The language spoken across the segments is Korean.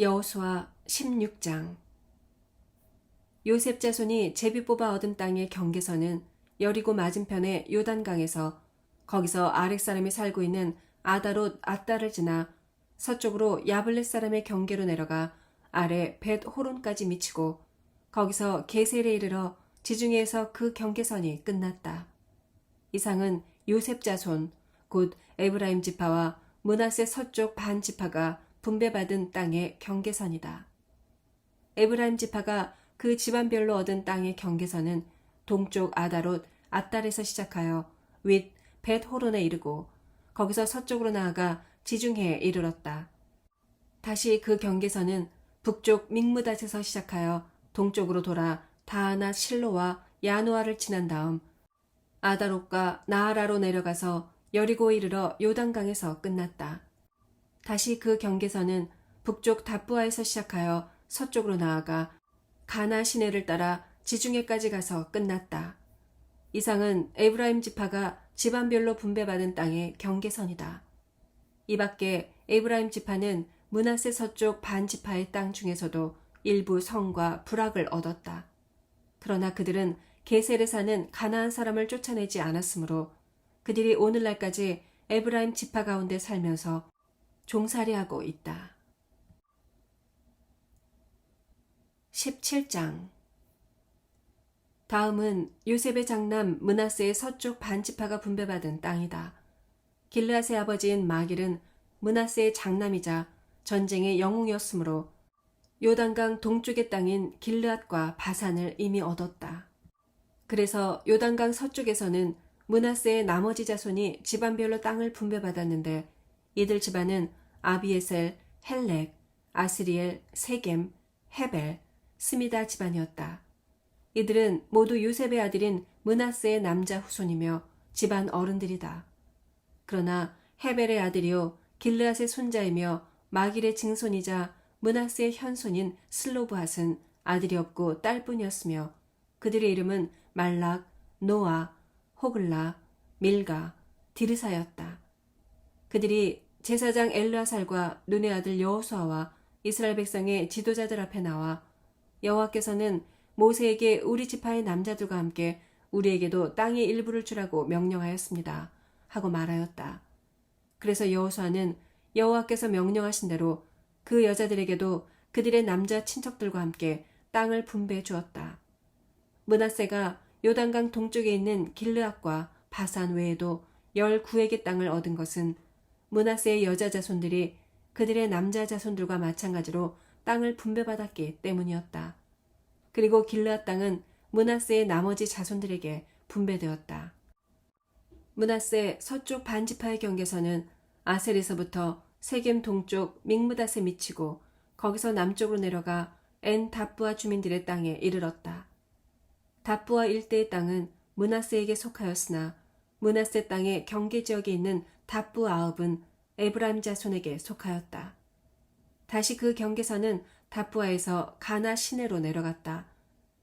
여호수아 16장 요셉 자손이 제비 뽑아 얻은 땅의 경계선은 여리고 맞은편의 요단강에서 거기서 아렉 사람이 살고 있는 아다롯 아따를 지나 서쪽으로 야블렛 사람의 경계로 내려가 아래 벳 호론까지 미치고 거기서 게셀에 이르러 지중해에서 그 경계선이 끝났다. 이상은 요셉 자손 곧 에브라임 지파와 문하세 서쪽 반 지파가 분배받은 땅의 경계선이다. 에브라임 지파가 그 집안별로 얻은 땅의 경계선은 동쪽 아다롯 아딸에서 시작하여 윗 벳호론에 이르고 거기서 서쪽으로 나아가 지중해에 이르렀다. 다시 그 경계선은 북쪽 믹무닷에서 시작하여 동쪽으로 돌아 다하나 실로와 야누아를 지난 다음 아다롯과 나아라로 내려가서 여리고에 이르러 요단강에서 끝났다. 다시 그 경계선은 북쪽 다부아에서 시작하여 서쪽으로 나아가 가나 시내를 따라 지중해까지 가서 끝났다. 이상은 에브라임 지파가 집안별로 분배받은 땅의 경계선이다. 이 밖에 에브라임 지파는 문하세 서쪽 반 지파의 땅 중에서도 일부 성과 부락을 얻었다. 그러나 그들은 게셀에 사는 가나안 사람을 쫓아내지 않았으므로 그들이 오늘날까지 에브라임 지파 가운데 살면서 종살이하고 있다. 17장 다음은 요셉의 장남 문하세의 서쪽 반지파가 분배받은 땅이다. 길르앗의 아버지인 마길은 문하세의 장남이자 전쟁의 영웅이었으므로 요단강 동쪽의 땅인 길르앗과 바산을 이미 얻었다. 그래서 요단강 서쪽에서는 문하세의 나머지 자손이 집안별로 땅을 분배받았는데 이들 집안은 아비에셀, 헬렉, 아스리엘, 세겜, 헤벨, 스미다 집안이었다. 이들은 모두 요셉의 아들인 문하세의 남자 후손이며 집안 어른들이다. 그러나 헤벨의 아들이요 길르앗의 손자이며 마길의 증손이자 문하세의 현손인 슬로브핫은 아들이 없고 딸뿐이었으며 그들의 이름은 말락, 노아, 호글라, 밀가, 디르사였다. 그들이 제사장 엘르아살과 눈의 아들 여호수아와 이스라엘 백성의 지도자들 앞에 나와 여호와께서는 모세에게 우리 지파의 남자들과 함께 우리에게도 땅의 일부를 주라고 명령하였습니다. 하고 말하였다. 그래서 여호수아는 여호와께서 명령하신 대로 그 여자들에게도 그들의 남자 친척들과 함께 땅을 분배해 주었다. 문하세가 요단강 동쪽에 있는 길르앗과 바산 외에도 19에게 땅을 얻은 것은 문하세의 여자 자손들이 그들의 남자 자손들과 마찬가지로 땅을 분배받았기 때문이었다. 그리고 길르앗 땅은 문하세의 나머지 자손들에게 분배되었다. 문하세 서쪽 반지파의 경계선은 아셀에서부터 세겜 동쪽 믹무닷에 미치고 거기서 남쪽으로 내려가 엔 다부아 주민들의 땅에 이르렀다. 다부아 일대의 땅은 문하세에게 속하였으나 문하세 땅의 경계 지역에 있는 다부아읍은 에브라임 자손에게 속하였다. 다시 그 경계선은 다부아에서 가나 시내로 내려갔다.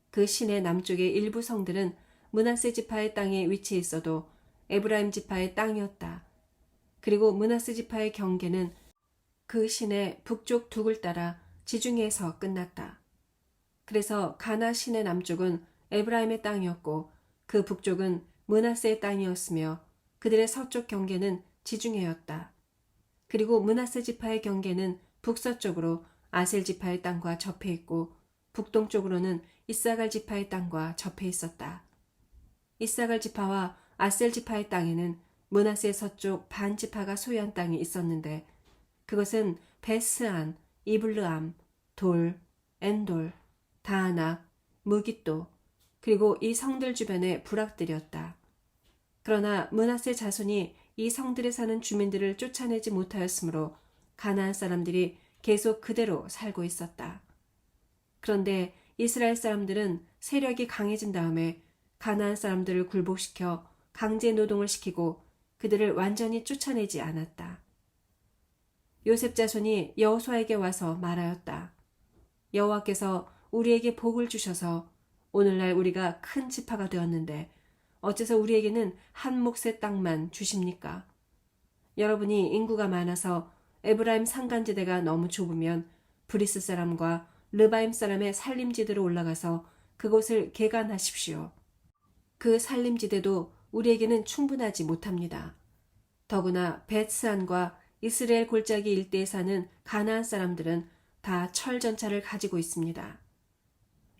그 시내 남쪽의 일부 성들은 문하세 지파의 땅에 위치해 있어도 에브라임 지파의 땅이었다. 그리고 문하세 지파의 경계는 그 시내 북쪽 둑을 따라 지중해에서 끝났다. 그래서 가나 시내 남쪽은 에브라임의 땅이었고 그 북쪽은 문하세의 땅이었으며 그들의 서쪽 경계는 지중해였다. 그리고 문하세 지파의 경계는 북서쪽으로 아셀 지파의 땅과 접해 있고 북동쪽으로는 이사갈 지파의 땅과 접해 있었다. 이사갈 지파와 아셀 지파의 땅에는 문하세 서쪽 반 지파가 소유한 땅이 있었는데 그것은 베스안, 이블르암, 돌, 엔돌, 다하나, 무기또 그리고 이 성들 주변의 부락들이었다. 그러나 문하세 자손이 이 성들에 사는 주민들을 쫓아내지 못하였으므로 가나안 사람들이 계속 그대로 살고 있었다. 그런데 이스라엘 사람들은 세력이 강해진 다음에 가나안 사람들을 굴복시켜 강제 노동을 시키고 그들을 완전히 쫓아내지 않았다. 요셉 자손이 여호수아에게 와서 말하였다. 여호와께서 우리에게 복을 주셔서 오늘날 우리가 큰 지파가 되었는데 어째서 우리에게는 한 몫의 땅만 주십니까? 여러분이 인구가 많아서 에브라임 산간지대가 너무 좁으면 브리스 사람과 르바임 사람의 살림지대로 올라가서 그곳을 개간하십시오. 그 살림지대도 우리에게는 충분하지 못합니다. 더구나 베트산과 이스라엘 골짜기 일대에 사는 가나안 사람들은 다 철전차를 가지고 있습니다.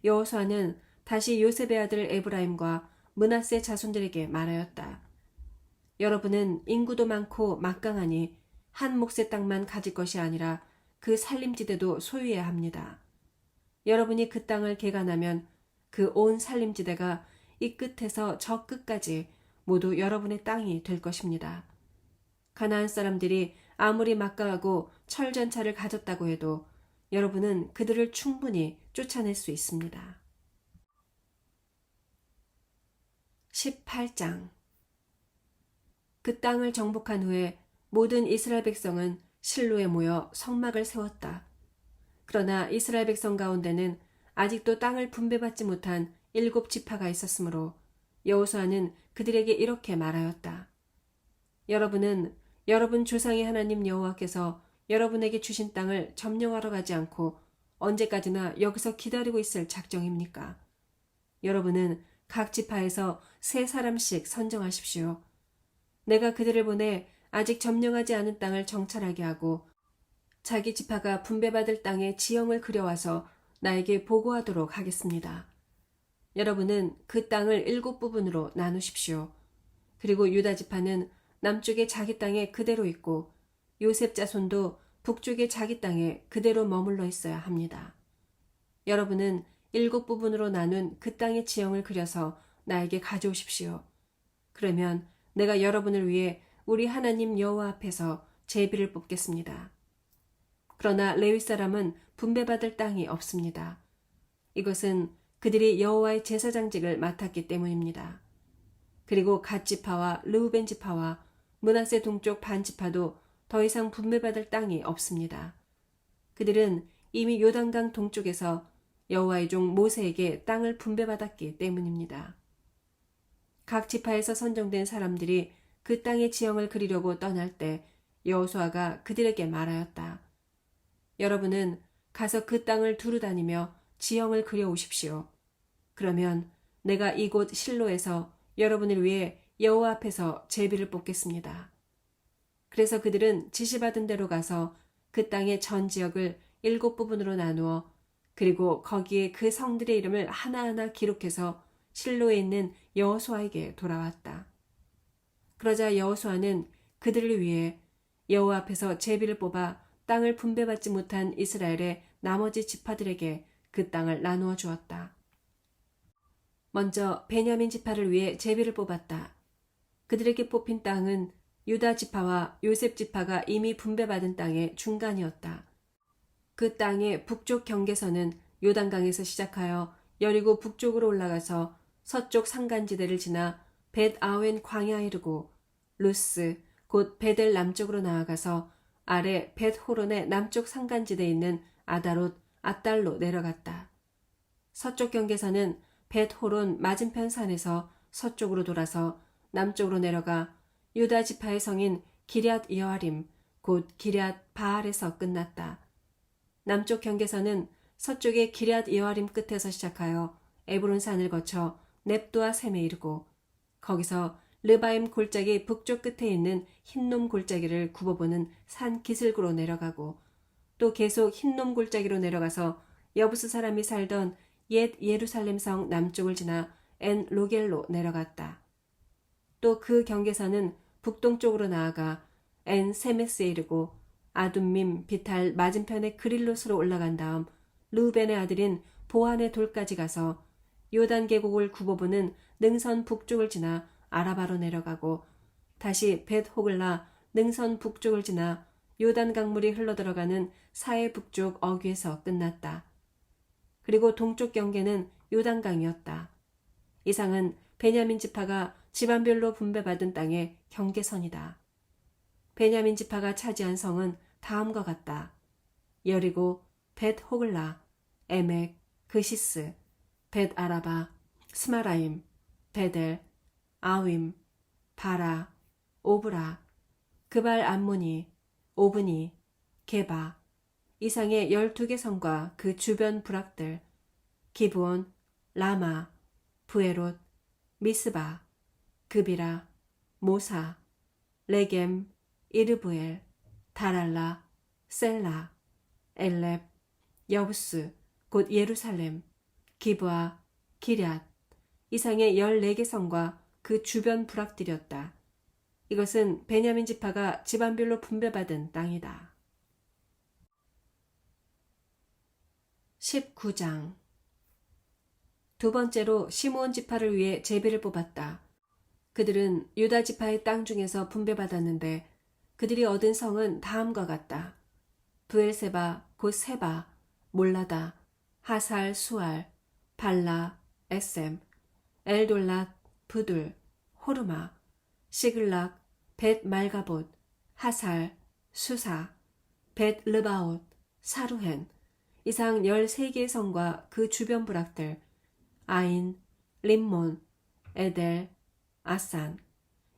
여호수아는 다시 요셉의 아들 에브라임과 문하세 자손들에게 말하였다. 여러분은 인구도 많고 막강하니 한 몫의 땅만 가질 것이 아니라 그 살림지대도 소유해야 합니다. 여러분이 그 땅을 개간하면 그 온 살림지대가 이 끝에서 저 끝까지 모두 여러분의 땅이 될 것입니다. 가나안 사람들이 아무리 막강하고 철전차를 가졌다고 해도 여러분은 그들을 충분히 쫓아낼 수 있습니다. 18장 그 땅을 정복한 후에 모든 이스라엘 백성은 실로에 모여 성막을 세웠다. 그러나 이스라엘 백성 가운데는 아직도 땅을 분배받지 못한 일곱 지파가 있었으므로 여호수아는 그들에게 이렇게 말하였다. 여러분은 여러분 조상의 하나님 여호와께서 여러분에게 주신 땅을 점령하러 가지 않고 언제까지나 여기서 기다리고 있을 작정입니까? 여러분은 각 지파에서 세 사람씩 선정하십시오. 내가 그들을 보내 아직 점령하지 않은 땅을 정찰하게 하고 자기 지파가 분배받을 땅의 지형을 그려와서 나에게 보고하도록 하겠습니다. 여러분은 그 땅을 일곱 부분으로 나누십시오. 그리고 유다 지파는 남쪽의 자기 땅에 그대로 있고 요셉 자손도 북쪽의 자기 땅에 그대로 머물러 있어야 합니다. 여러분은 일곱 부분으로 나눈 그 땅의 지형을 그려서 나에게 가져오십시오. 그러면 내가 여러분을 위해 우리 하나님 여호와 앞에서 제비를 뽑겠습니다. 그러나 레위 사람은 분배받을 땅이 없습니다. 이것은 그들이 여호와의 제사장직을 맡았기 때문입니다. 그리고 갓 지파와 르우벤 지파와 문하세 동쪽 반 지파도 더 이상 분배받을 땅이 없습니다. 그들은 이미 요단강 동쪽에서 여호와의 종 모세에게 땅을 분배받았기 때문입니다. 각 지파에서 선정된 사람들이 그 땅의 지형을 그리려고 떠날 때 여호수아가 그들에게 말하였다. 여러분은 가서 그 땅을 두루 다니며 지형을 그려 오십시오. 그러면 내가 이곳 실로에서 여러분을 위해 여호와 앞에서 제비를 뽑겠습니다. 그래서 그들은 지시받은 대로 가서 그 땅의 전 지역을 일곱 부분으로 나누어 그리고 거기에 그 성들의 이름을 하나하나 기록해서 실로에 있는 여호수아에게 돌아왔다. 그러자 여호수아는 그들을 위해 여호와 앞에서 제비를 뽑아 땅을 분배받지 못한 이스라엘의 나머지 지파들에게 그 땅을 나누어 주었다. 먼저 베냐민 지파를 위해 제비를 뽑았다. 그들에게 뽑힌 땅은 유다 지파와 요셉 지파가 이미 분배받은 땅의 중간이었다. 그 땅의 북쪽 경계선은 요단강에서 시작하여 여리고 북쪽으로 올라가서 서쪽 산간지대를 지나 벳 아웬 광야에 이르고 루스 곧 베델 남쪽으로 나아가서 아래 벳 호론의 남쪽 산간지대에 있는 아다롯 아달로 내려갔다. 서쪽 경계선은 벳 호론 맞은편 산에서 서쪽으로 돌아서 남쪽으로 내려가 유다 지파의 성인 기럇 여아림 곧 기럇 바알에서 끝났다. 남쪽 경계선은 서쪽의 기럇 여아림 끝에서 시작하여 에브론 산을 거쳐 넵도아 샘에 이르고 거기서 르바임 골짜기 북쪽 끝에 있는 흰놈 골짜기를 굽어보는 산 기슭으로 내려가고 또 계속 흰놈 골짜기로 내려가서 여부스 사람이 살던 옛 예루살렘 성 남쪽을 지나 엔 로겔로 내려갔다. 또 그 경계선은 북동쪽으로 나아가 엔 세메스에 이르고 아둠밈 비탈 맞은편의 그릴롯으로 올라간 다음 루벤의 아들인 보안의 돌까지 가서 요단 계곡을 굽어보는 능선 북쪽을 지나 아라바로 내려가고 다시 벳 호글라 능선 북쪽을 지나 요단 강물이 흘러들어가는 사해 북쪽 어귀에서 끝났다. 그리고 동쪽 경계는 요단강이었다. 이상은 베냐민 지파가 집안별로 분배받은 땅의 경계선이다. 베냐민 지파가 차지한 성은 다음과 같다. 여리고, 벳 호글라, 에멕, 그시스, 벳 아라바, 스마라임, 베델, 아윈, 바라, 오브라, 그발 암모니, 오브니, 게바, 이상의 12개 성과 그 주변 부락들, 기브온, 라마, 부에롯, 미스바, 그비라, 모사, 레겜, 이르브엘, 다랄라, 셀라, 엘렙, 여부스, 곧 예루살렘, 기브아, 기럇, 이상의 14개 성과 그 주변 부락들이었다. 이것은 베냐민 지파가 집안별로 분배받은 땅이다. 19장 두 번째로 시므온 지파를 위해 제비를 뽑았다. 그들은 유다 지파의 땅 중에서 분배받았는데 그들이 얻은 성은 다음과 같다. 부엘세바, 곧 세바, 몰라다, 하살, 수알, 발라, 에셈, 엘돌랏, 부둘, 호르마, 시글락, 벳 말가봇, 하살, 수사, 벳 르바옷, 사루헨, 이상 13개의 성과 그 주변 부락들, 아인, 림몬, 에델, 아산,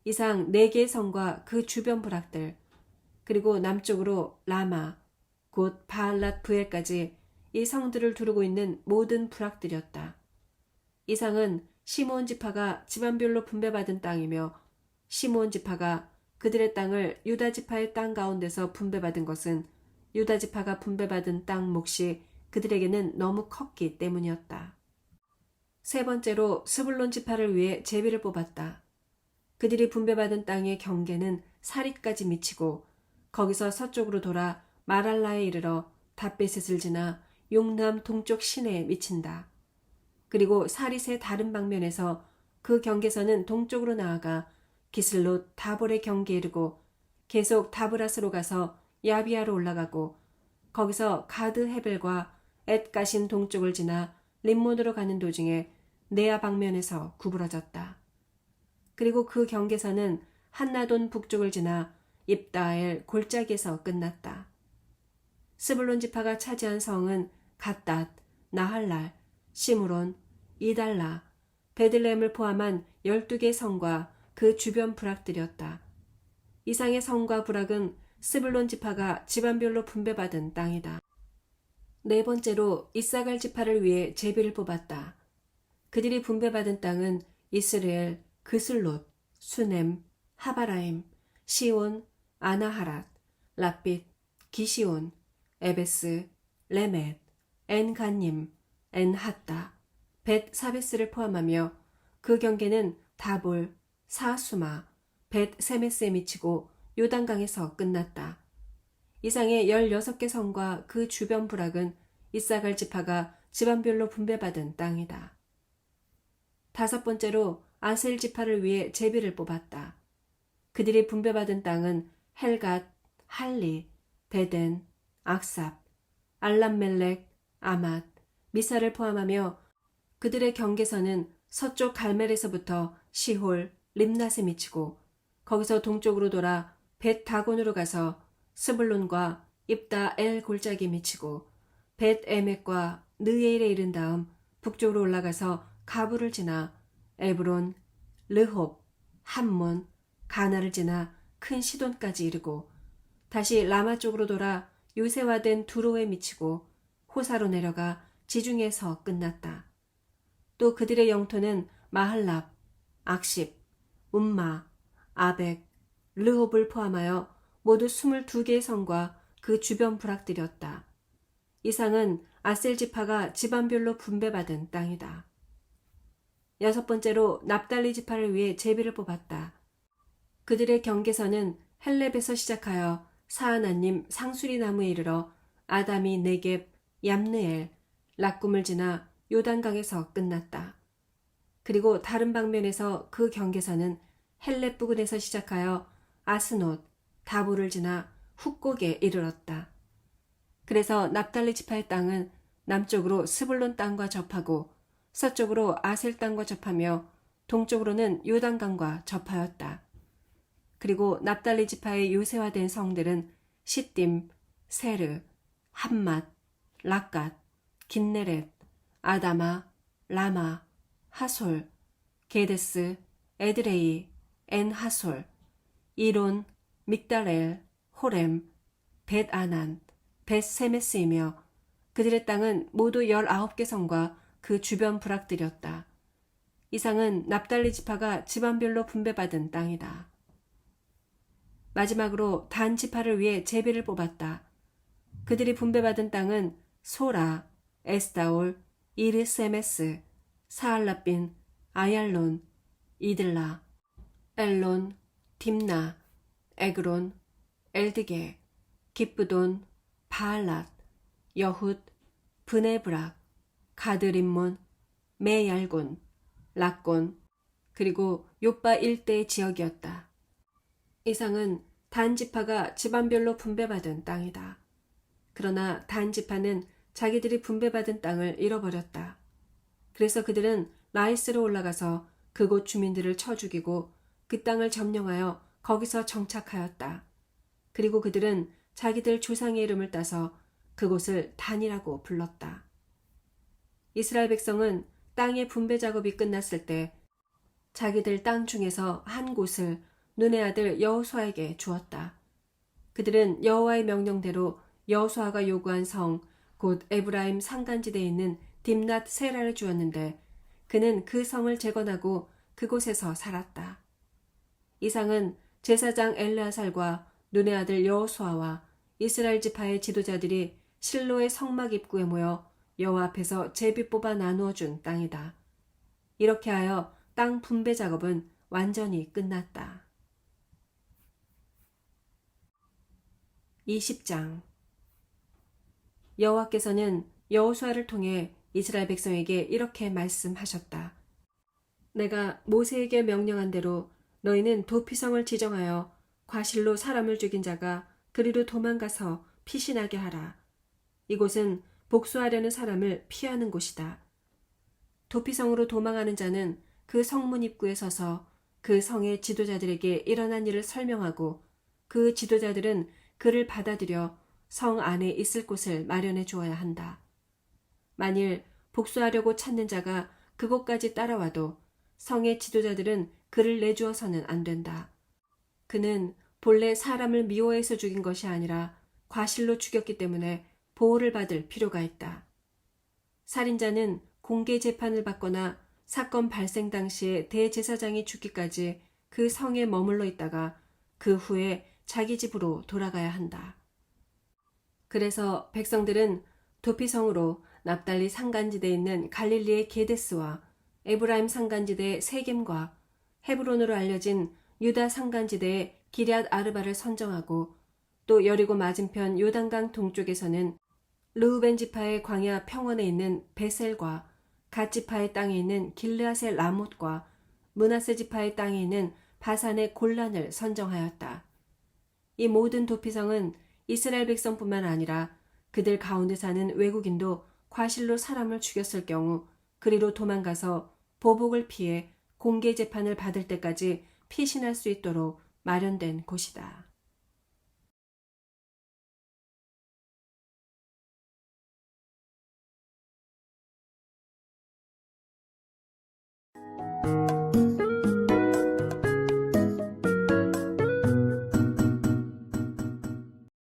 이상 4개의 성과 그 주변 부락들, 그리고 남쪽으로 라마, 곧 바알랏 부엘까지 이 성들을 두르고 있는 모든 부락들이었다. 이상은 시므온 지파가 집안별로 분배받은 땅이며 시므온 지파가 그들의 땅을 유다 지파의 땅 가운데서 분배받은 것은 유다 지파가 분배받은 땅 몫이 그들에게는 너무 컸기 때문이었다. 세 번째로 스불론 지파를 위해 제비를 뽑았다. 그들이 분배받은 땅의 경계는 사리까지 미치고 거기서 서쪽으로 돌아 마랄라에 이르러 다베셋을 지나 용남 동쪽 시내에 미친다. 그리고 사릿의 다른 방면에서 그 경계선은 동쪽으로 나아가 기슬롯 다볼의 경계에 이르고 계속 다브라스로 가서 야비아로 올라가고 거기서 가드 헤벨과 엣가신 동쪽을 지나 림몬으로 가는 도중에 네아 방면에서 구부러졌다. 그리고 그 경계선은 한나돈 북쪽을 지나 입다엘 골짜기에서 끝났다. 스불론 지파가 차지한 성은 갓닷, 나할랄, 시므론, 이달라, 베들레헴을 포함한 12개 성과 그 주변 부락들이었다. 이상의 성과 부락은 스불론 지파가 집안별로 분배받은 땅이다. 네 번째로 이사갈 지파를 위해 제비를 뽑았다. 그들이 분배받은 땅은 이스라엘, 그슬롯, 수넴, 하바라임, 시온, 아나하랏, 라빛, 기시온, 에베스, 레멧, 엔간님, 엔핫다, 벳 사베스를 포함하며 그 경계는 다볼, 사수마, 벳 세메스에 미치고 요단강에서 끝났다. 이상의 16개 성과 그 주변 부락은 이사갈 지파가 집안별로 분배받은 땅이다. 다섯 번째로 아셀 지파를 위해 제비를 뽑았다. 그들이 분배받은 땅은 헬갓, 할리, 베덴, 악삽, 알람멜렉, 아맛, 미사를 포함하며 그들의 경계선은 서쪽 갈멜에서부터 시홀, 림낫에 미치고 거기서 동쪽으로 돌아 벳 다곤으로 가서 스불론과 입다 엘 골짜기에 미치고 벳 에멕과 느에일에 이른 다음 북쪽으로 올라가서 가부를 지나 에브론, 르홉, 함몬, 가나를 지나 큰 시돈까지 이르고 다시 라마 쪽으로 돌아 요새화된 두로에 미치고 호사로 내려가 지중에서 끝났다. 또 그들의 영토는 마할랍, 악십, 움마, 아벡, 르홉을 포함하여 모두 22개의 성과 그 주변 부락들이었다. 이상은 아셀 지파가 집안별로 분배받은 땅이다. 여섯 번째로 납달리 지파를 위해 제비를 뽑았다. 그들의 경계선은 헬렙에서 시작하여 사하나님 상수리 나무에 이르러 아담이 네겝, 얌느엘, 락꿈을 지나 요단강에서 끝났다. 그리고 다른 방면에서 그 경계선은 헬렙 부근에서 시작하여 아스노 다보를 지나 훅곡에 이르렀다. 그래서 납달리 지파의 땅은 남쪽으로 스불론 땅과 접하고 서쪽으로 아셀 땅과 접하며 동쪽으로는 요단강과 접하였다. 그리고 납달리 지파의 요새화된 성들은 시딤, 세르, 함맛, 락갓, 긴네렛, 아다마, 라마, 하솔, 게데스, 에드레이, 엔하솔, 이론, 믹달엘, 호렘, 벳아난, 벳세메스이며 그들의 땅은 모두 19개 성과 그 주변 부락들이었다. 이상은 납달리 지파가 집안별로 분배받은 땅이다. 마지막으로 단 지파를 위해 제비를 뽑았다. 그들이 분배받은 땅은 소라, 에스다올, 이르세메스, 사알라빈, 아얄론, 이들라, 엘론, 딥나, 에그론, 엘드게, 기쁘돈, 바알랏, 여훗, 브네브락, 가드림몬, 메얄곤, 락곤, 그리고 요빠 일대의 지역이었다. 이상은 단 지파가 집안별로 분배받은 땅이다. 그러나 단 지파는 자기들이 분배받은 땅을 잃어버렸다. 그래서 그들은 라이스로 올라가서 그곳 주민들을 쳐 죽이고 그 땅을 점령하여 거기서 정착하였다. 그리고 그들은 자기들 조상의 이름을 따서 그곳을 단이라고 불렀다. 이스라엘 백성은 땅의 분배 작업이 끝났을 때 자기들 땅 중에서 한 곳을 눈의 아들 여호수아에게 주었다. 그들은 여호와의 명령대로 여호수아가 요구한 성, 곧 에브라임 산간지대에 있는 딥낫 세라를 주었는데 그는 그 성을 재건하고 그곳에서 살았다. 이상은 제사장 엘르아살과 눈의 아들 여호수아와 이스라엘 지파의 지도자들이 실로의 성막 입구에 모여 여호와 앞에서 제비 뽑아 나누어 준 땅이다. 이렇게 하여 땅 분배 작업은 완전히 끝났다. 20장 여호와께서는 여호수아를 통해 이스라엘 백성에게 이렇게 말씀하셨다. 내가 모세에게 명령한 대로 너희는 도피성을 지정하여 과실로 사람을 죽인 자가 그리로 도망가서 피신하게 하라. 이곳은 복수하려는 사람을 피하는 곳이다. 도피성으로 도망하는 자는 그 성문 입구에 서서 그 성의 지도자들에게 일어난 일을 설명하고 그 지도자들은 그를 받아들여 성 안에 있을 곳을 마련해 주어야 한다. 만일 복수하려고 찾는 자가 그곳까지 따라와도 성의 지도자들은 그를 내주어서는 안 된다. 그는 본래 사람을 미워해서 죽인 것이 아니라 과실로 죽였기 때문에 보호를 받을 필요가 있다. 살인자는 공개 재판을 받거나 사건 발생 당시에 대제사장이 죽기까지 그 성에 머물러 있다가 그 후에 자기 집으로 돌아가야 한다. 그래서 백성들은 도피성으로 납달리 산간지대에 있는 갈릴리의 게데스와 에브라임 산간지대의 세겜과 헤브론으로 알려진 유다 산간지대의 기럇 아르바를 선정하고 또 여리고 맞은편 요단강 동쪽에서는 르우벤 지파의 광야 평원에 있는 베셀과 갓 지파의 땅에 있는 길르앗의 라못과 문하세 지파의 땅에 있는 바산의 골란을 선정하였다. 이 모든 도피성은 이스라엘 백성뿐만 아니라 그들 가운데 사는 외국인도 과실로 사람을 죽였을 경우 그리로 도망가서 보복을 피해 공개 재판을 받을 때까지 피신할 수 있도록 마련된 곳이다.